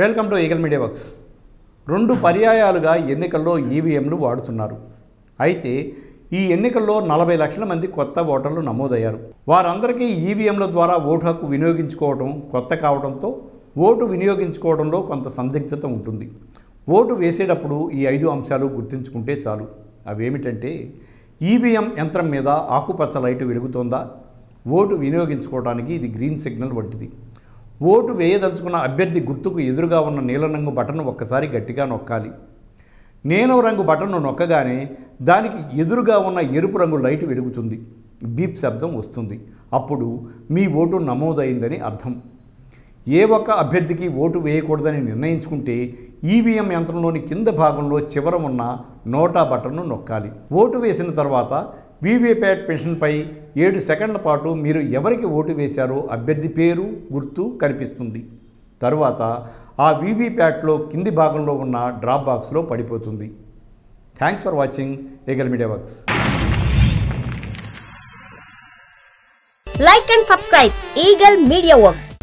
Welcome to eagle media works రెండు పర్యాయాలుగా ఎన్నికల్లో ఈవీఎంలు వాడుతున్నారు. అయితే ఈ ఎన్నికల్లో నలభై లక్షల మంది కొత్త ఓటర్లు నమోదయ్యారు. వారందరికీ ఈవీఎంల ద్వారా ఓటు హక్కు వినియోగించుకోవడం కొత్త కావడంతో ఓటు వినియోగించుకోవడంలో కొంత సందిగ్ధత ఉంటుంది. ఓటు వేసేటప్పుడు ఈ ఐదు అంశాలు గుర్తుంచుకుంటే చాలు. అవేమిటంటే ఈవీఎం యంత్రం మీద ఆకుపచ్చ లైటు వెలుగుతోందా? ఓటు వినియోగించుకోవడానికి ఇది గ్రీన్ సిగ్నల్ వంటిది. ఓటు వేయదలుచుకున్న అభ్యర్థి గుర్తుకు ఎదురుగా ఉన్న నీలం రంగు బటన్ ఒక్కసారి గట్టిగా నొక్కాలి. నీలం రంగు బటన్ను నొక్కగానే దానికి ఎదురుగా ఉన్న ఎరుపు రంగు లైట్ వెలుగుతుంది. బీప్ శబ్దం వస్తుంది. అప్పుడు మీ ఓటు నమోదైందని అర్థం. ఏ ఒక్క అభ్యర్థికి ఓటు వేయకూడదని నిర్ణయించుకుంటే ఈవీఎం యంత్రంలోని కింద భాగంలో చివర ఉన్న నోటా బటన్ను నొక్కాలి. ఓటు వేసిన తర్వాత వీవీప్యాట్ పెన్షన్పై ఏడు సెకండ్ల పాటు మీరు ఎవరికి ఓటు వేశారో అభ్యర్థి పేరు గుర్తు కనిపిస్తుంది. తరువాత ఆ వీవీప్యాట్లో కింది భాగంలో ఉన్న డ్రాప్ బాక్స్లో పడిపోతుంది. Thanks for watching eagle media works. Like and subscribe eagle media works